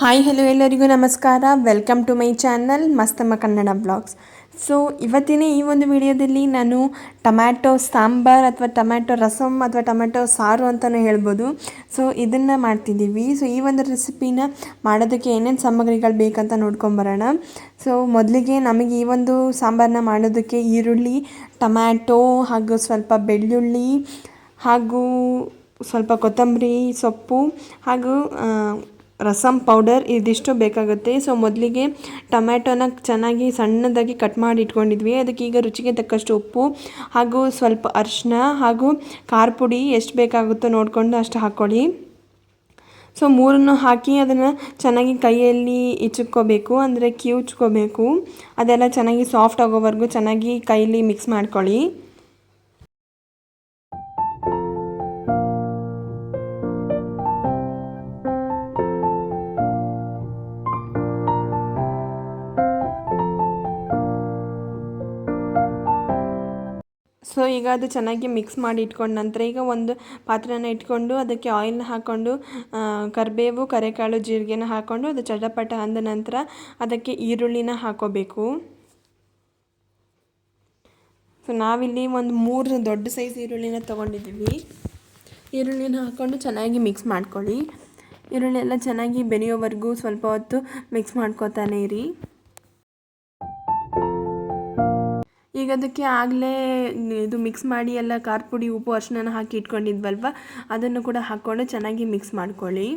Hi hello ಎಲ್ಲರಿಗೂ ನಮಸ್ಕಾರ. Welcome to my channel Mastamma Kannada blogs so ಇವತ್ತಿನ ಈ ಒಂದು ವಿಡಿಯೋದಲ್ಲಿ ನಾನು ಟೊಮ್ಯಾಟೊ ಸಾಂಬಾರ್ ಅಥವಾ ಟೊಮ್ಯಾಟೊ ರಸಮ್ ಅಥವಾ ಟೊಮ್ಯಾಟೊ ಸಾರು ಅಂತಲೂ ಹೇಳ್ಬೋದು. ಸೊ ಇದನ್ನು ಮಾಡ್ತಿದ್ದೀವಿ. ಸೊ ಈ ಒಂದು ರೆಸಿಪಿನ ಮಾಡೋದಕ್ಕೆ ಏನೇನು ಸಾಮಗ್ರಿಗಳು ಬೇಕಂತ ನೋಡ್ಕೊಂಬರೋಣ ಸೊ ಮೊದಲಿಗೆ ನಮಗೆ ಈ ಒಂದು ಸಾಂಬಾರನ್ನ ಮಾಡೋದಕ್ಕೆ ಈರುಳ್ಳಿ, ಟೊಮ್ಯಾಟೊ ಹಾಗೂ ಸ್ವಲ್ಪ ಬೆಳ್ಳುಳ್ಳಿ ಹಾಗೂ ಸ್ವಲ್ಪ ಕೊತ್ತಂಬರಿ ಸೊಪ್ಪು ಹಾಗೂ ರಸಮ್ ಪೌಡರ್ ಇದಿಷ್ಟು ಬೇಕಾಗುತ್ತೆ. ಸೊ ಮೊದಲಿಗೆ ಟೊಮ್ಯಾಟೊನ ಚೆನ್ನಾಗಿ ಸಣ್ಣದಾಗಿ ಕಟ್ ಮಾಡಿ ಇಟ್ಕೊಂಡಿದ್ವಿ. ಅದಕ್ಕೆ ಈಗ ರುಚಿಗೆ ತಕ್ಕಷ್ಟು ಉಪ್ಪು ಹಾಗೂ ಸ್ವಲ್ಪ ಅರಿಶಿನ ಹಾಗೂ ಖಾರ ಪುಡಿ ಎಷ್ಟು ಬೇಕಾಗುತ್ತೋ ನೋಡಿಕೊಂಡು ಅಷ್ಟು ಹಾಕ್ಕೊಳ್ಳಿ ಸೊ ಮೂರನ್ನು ಹಾಕಿ ಅದನ್ನು ಚೆನ್ನಾಗಿ ಕೈಯಲ್ಲಿ ಇಚುಕೋಬೇಕು, ಅಂದರೆ ಕಿವುಚ್ಕೋಬೇಕು. ಅದೆಲ್ಲ ಚೆನ್ನಾಗಿ ಸಾಫ್ಟ್ ಆಗೋವರೆಗೂ ಚೆನ್ನಾಗಿ ಕೈಯಲ್ಲಿ ಮಿಕ್ಸ್ ಮಾಡ್ಕೊಳ್ಳಿ. ಸೊ ಈಗ ಅದು ಚೆನ್ನಾಗಿ ಮಿಕ್ಸ್ ಮಾಡಿ ಇಟ್ಕೊಂಡ ನಂತರ ಈಗ ಒಂದು ಪಾತ್ರೆನ ಇಟ್ಕೊಂಡು ಅದಕ್ಕೆ ಆಯಿಲ್ನ ಹಾಕ್ಕೊಂಡು ಕರಿಬೇವು, ಕರೆಕಾಳು, ಜೀರಿಗೆನ ಹಾಕ್ಕೊಂಡು ಅದು ಚಟಪಟ ಅಂದ ನಂತರ ಅದಕ್ಕೆ ಈರುಳ್ಳಿನ ಹಾಕೋಬೇಕು. ಸೊ ನಾವಿಲ್ಲಿ ಒಂದು ಮೂರು ದೊಡ್ಡ ಸೈಜ್ ಈರುಳ್ಳಿನ ತೊಗೊಂಡಿದ್ದೀವಿ. ಈರುಳ್ಳಿನ ಹಾಕ್ಕೊಂಡು ಚೆನ್ನಾಗಿ ಮಿಕ್ಸ್ ಮಾಡ್ಕೊಳ್ಳಿ. ಈರುಳ್ಳಿ ಎಲ್ಲ ಚೆನ್ನಾಗಿ ಬೆನೆಯೋವರೆಗೂ ಸ್ವಲ್ಪ ಹೊತ್ತು ಮಿಕ್ಸ್ ಮಾಡ್ಕೊತಾನೆ ಇರಿ. ಈಗ ಅದಕ್ಕೆ ಆಗಲೇ ಇದು ಮಿಕ್ಸ್ ಮಾಡಿ ಎಲ್ಲ ಖಾರ ಪುಡಿ, ಉಪ್ಪು ಅರಿಶಿನ ಹಾಕಿ ಇಟ್ಕೊಂಡಿದ್ವಲ್ವ? ಅದನ್ನು ಕೂಡ ಹಾಕ್ಕೊಂಡು ಚೆನ್ನಾಗಿ ಮಿಕ್ಸ್ ಮಾಡ್ಕೊಳ್ಳಿ.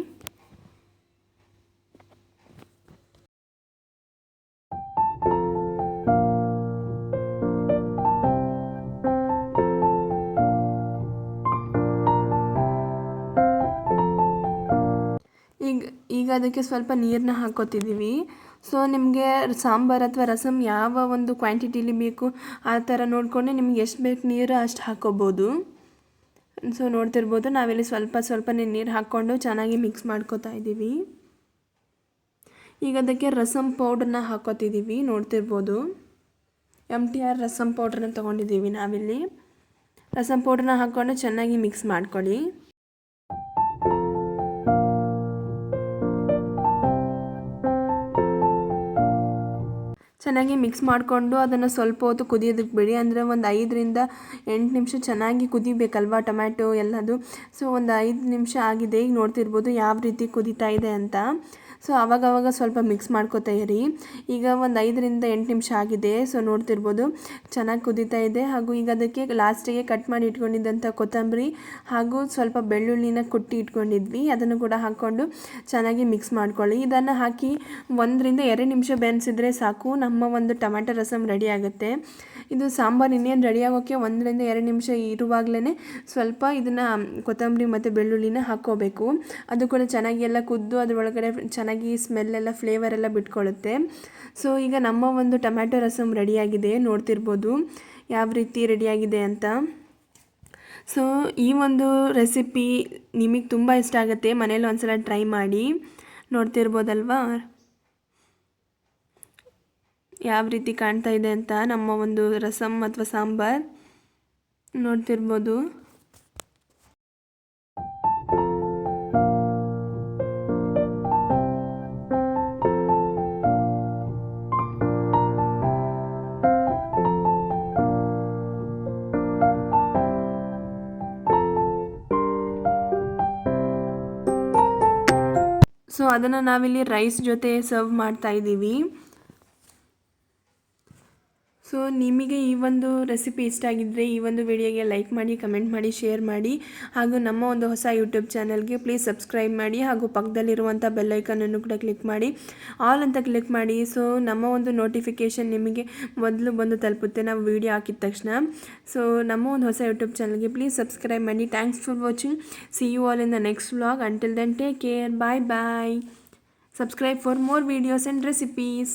ಅದಕ್ಕೆ ಸ್ವಲ್ಪ ನೀರನ್ನ ಹಾಕೋತಿದ್ದೀವಿ ಸೊ ನಿಮಗೆ ಸಾಂಬಾರು ಅಥವಾ ರಸಮ್ ಯಾವ ಒಂದು ಕ್ವಾಂಟಿಟಿಲಿ ಬೇಕು, ಆ ಥರ ನೋಡಿಕೊಂಡು ನಿಮ್ಗೆ ಎಷ್ಟು ಬೇಕು ನೀರು ಅಷ್ಟು ಹಾಕೋಬೋದು ಸೊ ನೋಡ್ತಿರ್ಬೋದು. ನಾವಿಲ್ಲಿ ಸ್ವಲ್ಪ ಸ್ವಲ್ಪನೇ ನೀರು ಹಾಕ್ಕೊಂಡು ಚೆನ್ನಾಗಿ ಮಿಕ್ಸ್ ಮಾಡ್ಕೋತಾ ಇದ್ದೀವಿ. ಈಗ ಅದಕ್ಕೆ ರಸಮ್ ಪೌಡ್ರನ್ನ ಹಾಕೋತಿದ್ದೀವಿ ನೋಡ್ತಿರ್ಬೋದು. ಎಂ ಟಿ ಆರ್ ರಸಮ್ ಪೌಡ್ರನ್ನ ತೊಗೊಂಡಿದ್ದೀವಿ ನಾವಿಲ್ಲಿ. ರಸಮ್ ಪೌಡ್ರನ್ನ ಹಾಕ್ಕೊಂಡು ಚೆನ್ನಾಗಿ ಮಿಕ್ಸ್ ಮಾಡ್ಕೊಳ್ಳಿ. ಚೆನ್ನಾಗಿ ಮಿಕ್ಸ್ ಮಾಡಿಕೊಂಡು ಅದನ್ನು ಸ್ವಲ್ಪ ಹೊತ್ತು ಕುದಿಯೋದಕ್ಕೆ ಬಿಡಿ. ಅಂದರೆ ಒಂದು ಐದರಿಂದ ಎಂಟು ನಿಮಿಷ ಚೆನ್ನಾಗಿ ಕುದಿಬೇಕಲ್ವ ಟೊಮ್ಯಾಟೊ ಎಲ್ಲದು? ಸೊ ಒಂದು ಐದು ನಿಮಿಷ ಆಗಿದೆ. ಈಗ ನೋಡ್ತಿರ್ಬೋದು ಯಾವ ರೀತಿ ಕುದೀತಾ ಇದೆ ಅಂತ. ಸೊ ಆವಾಗವಾಗ ಸ್ವಲ್ಪ ಮಿಕ್ಸ್ ಮಾಡ್ಕೋತಾ ಇರಿ. ಈಗ ಒಂದು ಐದರಿಂದ ಎಂಟು ನಿಮಿಷ ಆಗಿದೆ. ಸೊ ನೋಡ್ತಿರ್ಬೋದು ಚೆನ್ನಾಗಿ ಕುದೀತಾ ಇದೆ. ಹಾಗೂ ಈಗ ಅದಕ್ಕೆ ಲಾಸ್ಟಿಗೆ ಕಟ್ ಮಾಡಿ ಇಟ್ಕೊಂಡಿದ್ದಂಥ ಕೊತ್ತಂಬರಿ ಹಾಗೂ ಸ್ವಲ್ಪ ಬೆಳ್ಳುಳ್ಳಿನ ಕುಟ್ಟಿ ಇಟ್ಕೊಂಡಿದ್ವಿ. ಅದನ್ನು ಕೂಡ ಹಾಕ್ಕೊಂಡು ಚೆನ್ನಾಗಿ ಮಿಕ್ಸ್ ಮಾಡ್ಕೊಳ್ಳಿ. ಇದನ್ನು ಹಾಕಿ ಒಂದರಿಂದ ಎರಡು ನಿಮಿಷ ಬೆನ್ಸಿದ್ರೆ ಸಾಕು. ನಮ್ಮ ಒಂದು ಟೊಮ್ಯಾಟೊ ರಸಮ್ ರೆಡಿ ಆಗುತ್ತೆ. ಇದು ಸಾಂಬಾರು ಇನ್ನೇನು ರೆಡಿ ಆಗೋಕ್ಕೆ ಒಂದರಿಂದ ಎರಡು ನಿಮಿಷ ಇರುವಾಗಲೇ ಸ್ವಲ್ಪ ಇದನ್ನು ಕೊತ್ತಂಬರಿ ಮತ್ತು ಬೆಳ್ಳುಳ್ಳಿನ ಹಾಕ್ಕೋಬೇಕು. ಅದು ಕೂಡ ಚೆನ್ನಾಗಿ ಎಲ್ಲ ಕುದ್ದು ಅದರೊಳಗಡೆ ಚೆನ್ನಾಗಿ ಸ್ಮೆಲ್ ಎಲ್ಲ ಫ್ಲೇವರ್ ಎಲ್ಲ ಬಿಟ್ಕೊಳ್ಳುತ್ತೆ ಸೊ ಈಗ ನಮ್ಮ ಒಂದು ಟೊಮ್ಯಾಟೊ ರಸಮ್ ರೆಡಿಯಾಗಿದೆ ನೋಡ್ತಿರ್ಬೋದು. ಯಾವ ರೀತಿ ರೆಡಿಯಾಗಿದೆ ಅಂತ. ಸೊ ಈ ಒಂದು ರೆಸಿಪಿ ನಿಮಗೆ ತುಂಬ ಇಷ್ಟ ಆಗುತ್ತೆ, ಮನೇಲಿ ಒಂದ್ಸಲ ಟ್ರೈ ಮಾಡಿ. ನೋಡ್ತಿರ್ಬೋದಲ್ವಾ? ಯಾವ ರೀತಿ ಕಾಣ್ತಾ ಇದೆ ಅಂತ ನಮ್ಮ ಒಂದು ರಸಮ್ ಅಥವಾ ಸಾಂಬಾರ್. ನೋಡ್ತಿರ್ಬೋದು. ಸೊ ಅದನ್ನು ನಾವಿಲ್ಲಿ ರೈಸ್ ಜೊತೆ ಸರ್ವ್ ಮಾಡ್ತಾ ಇದ್ದೀವಿ. ಸೊ ನಿಮಗೆ ಈ ಒಂದು ರೆಸಿಪಿ ಇಷ್ಟ ಆಗಿದ್ದರೆ ಈ ಒಂದು ವಿಡಿಯೋಗೆ ಲೈಕ್ ಮಾಡಿ ಕಮೆಂಟ್ ಮಾಡಿ ಶೇರ್ ಮಾಡಿ ಹಾಗೂ ನಮ್ಮ ಒಂದು ಹೊಸ ಯೂಟ್ಯೂಬ್ ಚಾನಲ್ಗೆ ಪ್ಲೀಸ್ ಸಬ್ಸ್ಕ್ರೈಬ್ ಮಾಡಿ ಹಾಗೂ ಪಕ್ಕದಲ್ಲಿರುವಂಥ ಬೆಲ್ಲೈಕನನ್ನು ಕೂಡ ಕ್ಲಿಕ್ ಮಾಡಿ. ಆಲ್ ಅಂತ ಕ್ಲಿಕ್ ಮಾಡಿ. ಸೊ ನಮ್ಮ ಒಂದು ನೋಟಿಫಿಕೇಷನ್ ನಿಮಗೆ ಮೊದಲು ಬಂದು ತಲುಪುತ್ತೆ. ನಾವು ವಿಡಿಯೋ ಹಾಕಿದ ತಕ್ಷಣ. ಸೊ ನಮ್ಮ ಒಂದು ಹೊಸ ಯೂಟ್ಯೂಬ್ ಚಾನಲ್ಗೆ ಪ್ಲೀಸ್ ಸಬ್ಸ್ಕ್ರೈಬ್ ಮಾಡಿ. Thanks for watching see you all in the next vlog until then take care bye bye subscribe for more videos and recipes.